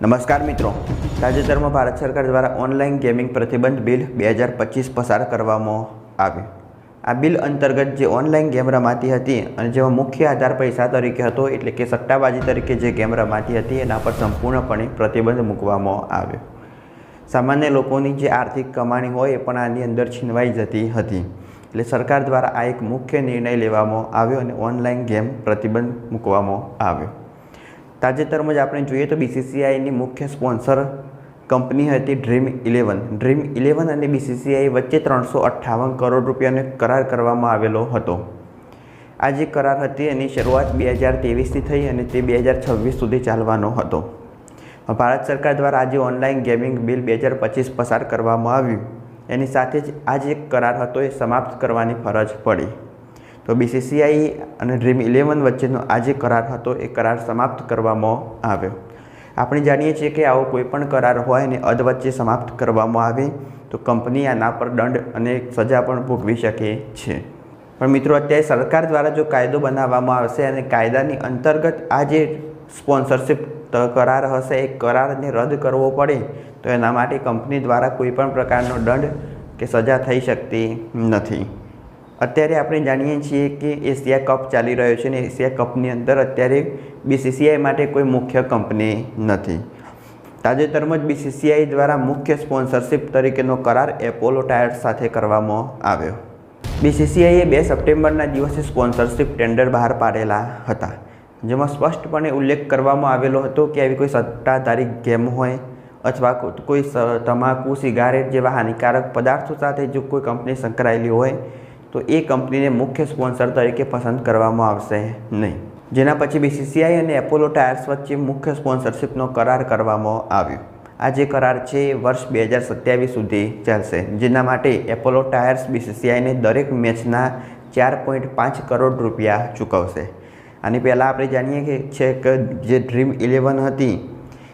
નમસ્કાર મિત્રો. તાજેતરમાં ભારત સરકાર દ્વારા ઓનલાઈન ગેમિંગ પ્રતિબંધ બિલ બે હજાર પચીસ પસાર કરવામાં આવ્યું. આ બિલ અંતર્ગત જે ઓનલાઈન ગેમ રમાતી હતી અને જેમાં મુખ્ય આધાર પૈસા તરીકે હતો એટલે કે સટ્ટાબાજી તરીકે જે ગેમ રમાતી હતી એના પર સંપૂર્ણપણે પ્રતિબંધ મૂકવામાં આવ્યો. સામાન્ય લોકોની જે આર્થિક કમાણી હોય એ પણ આની અંદર છીનવાઈ જતી હતી. એટલે સરકાર દ્વારા આ એક મુખ્ય નિર્ણય લેવામાં આવ્યો અને ઓનલાઈન ગેમ પ્રતિબંધ મૂકવામાં આવ્યો. તાજેતરમાં જ આપણે જોઈએ તો બીસીસીઆઈની મુખ્ય સ્પોન્સર કંપની હતી ડ્રીમ ઇલેવન ડ્રીમ ઇલેવન અને બીસીસીઆઈ વચ્ચે ત્રણસો અઠ્ઠાવન કરોડ રૂપિયાનો કરાર કરવામાં આવેલો હતો. આ જે કરાર હતી એની શરૂઆત બે હજાર ત્રેવીસથી થઈ અને તે બે હજાર છવ્વીસ સુધી ચાલવાનો હતો. ભારત સરકાર દ્વારા આજે ઓનલાઈન ગેમિંગ બિલ બે હજાર પચીસ પસાર કરવામાં આવ્યું. એની સાથે જ આ જે કરાર હતો એ સમાપ્ત કરવાની ફરજ પડી. તો બીસીસીઆઈ અને ડ્રીમ ઇલેવન વચ્ચેનો આ જે કરાર હતો, એ કરાર સમાપ્ત કરવામાં આવ્યો. આપણે જાણીએ છીએ કે આવો કોઈપણ કરાર હોય ને અધ વચ્ચે સમાપ્ત કરવામાં આવે, તો કંપની આના પર દંડ અને સજા પણ ભોગવી શકે છે. પણ મિત્રો, અત્યારે સરકાર દ્વારા જો કાયદો બનાવવામાં આવશે અને કાયદાની અંતર્ગત આ જે સ્પોન્સરશિપ કરાર હશે, એ કરારને રદ કરવો પડે, તો એના માટે કંપની દ્વારા કોઈપણ પ્રકારનો દંડ કે સજા થઈ શકતી નથી. અત્યારે આપણે જાણીએ છીએ કે એશિયા કપ ચાલી રહ્યો છે ને એશિયા કપની અંદર અત્યારે બીસીસીઆઈ માટે કોઈ મુખ્ય કંપની નથી. તાજેતરમાં જ બીસીસીઆઈ દ્વારા મુખ્ય સ્પોન્સરશિપ તરીકેનો કરાર એપોલો ટાયર્સ સાથે કરવામાં આવ્યો. બીસીસીઆઈએ બે સપ્ટેમ્બરના દિવસે સ્પોન્સરશિપ ટેન્ડર બહાર પાડેલા હતા, જેમાં સ્પષ્ટપણે ઉલ્લેખ કરવામાં આવેલો હતો કે આવી કોઈ સત્તાધારી ગેમ હોય અથવા કોઈ તમાકુ, સિગારેટ જેવા હાનિકારક પદાર્થો સાથે જો કોઈ કંપની સંકળાયેલી હોય તો એ કંપનીને મુખ્ય સ્પોન્સર તરીકે પસંદ કરવામાં આવશે. નહીં. જેના પછી બીસીસીઆઈ અને એપોલો ટાયર્સ વચ્ચે મુખ્ય સ્પોન્સરશિપનો કરાર કરવામાં આવ્યો. આ જે કરાર છે એ વર્ષ બે હજાર સત્યાવીસ સુધી ચાલશે. જેના માટે એપોલો ટાયર્સ બીસીસીઆઈને દરેક મેચના ચાર પોઈન્ટ પાંચ કરોડ રૂપિયા ચૂકવશે. આની પહેલાં આપણે જાણીએ કે છે કે જે ડ્રીમ ઇલેવન હતી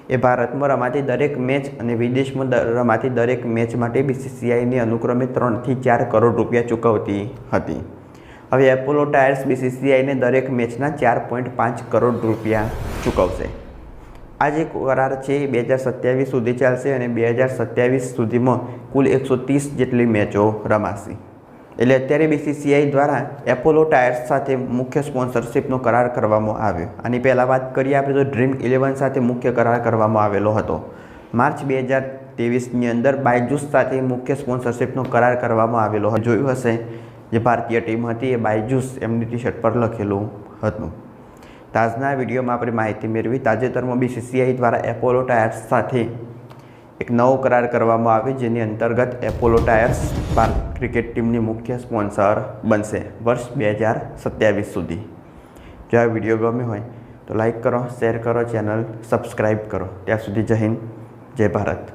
એ ભારતમાં રમાતી દરેક મેચ અને વિદેશમાં રમાતી દરેક મેચ માટે બીસીસીઆઈની અનુક્રમે ત્રણથી ચાર કરોડ રૂપિયા ચૂકવતી હતી. હવે એપોલો ટાયર્સ બીસીસીઆઈને દરેક મેચના ચાર પોઈન્ટ પાંચ કરોડ રૂપિયા ચૂકવશે. આ જે કરાર છે એ બે હજાર સત્યાવીસ સુધી ચાલશે અને બે હજાર સત્યાવીસ સુધીમાં કુલ એકસો ત્રીસ જેટલી મેચો રમાશે. એટલે અત્યારે બીસીસીઆઈ દ્વારા એપોલો ટાયર્સ સાથે મુખ્ય સ્પોન્સરશિપનો કરાર કરવામાં આવ્યો. આની પહેલાં વાત કરીએ આપણે તો ડ્રીમ ઇલેવન સાથે મુખ્ય કરાર કરવામાં આવેલો હતો. માર્ચ બે હજાર ત્રેવીસની અંદર બાયજૂસ સાથે મુખ્ય સ્પોન્સરશિપનો કરાર કરવામાં આવેલો જોયું હશે જે ભારતીય ટીમ હતી એ બાયજૂસ એમની ટી શર્ટ પર લખેલું હતું. તાજના વિડીયોમાં આપણે માહિતી મેળવી. તાજેતરમાં બીસીસીઆઈ દ્વારા એપોલો ટાયર્સ સાથે એક નવો કરાર કરવામાં આવ્યો જેની અંતર્ગત એપોલો ટાયર્સ ભારત ક્રિકેટ ટીમની મુખ્ય સ્પોન્સર બનશે વર્ષ બે હજાર સત્યાવીસ સુધી. જો આ વીડિયો ગમ્યો હોય તો લાઈક કરો શેર કરો ચેનલ સબસ્ક્રાઈબ કરો. ત્યાં સુધી જય હિન્દ, જય ભારત.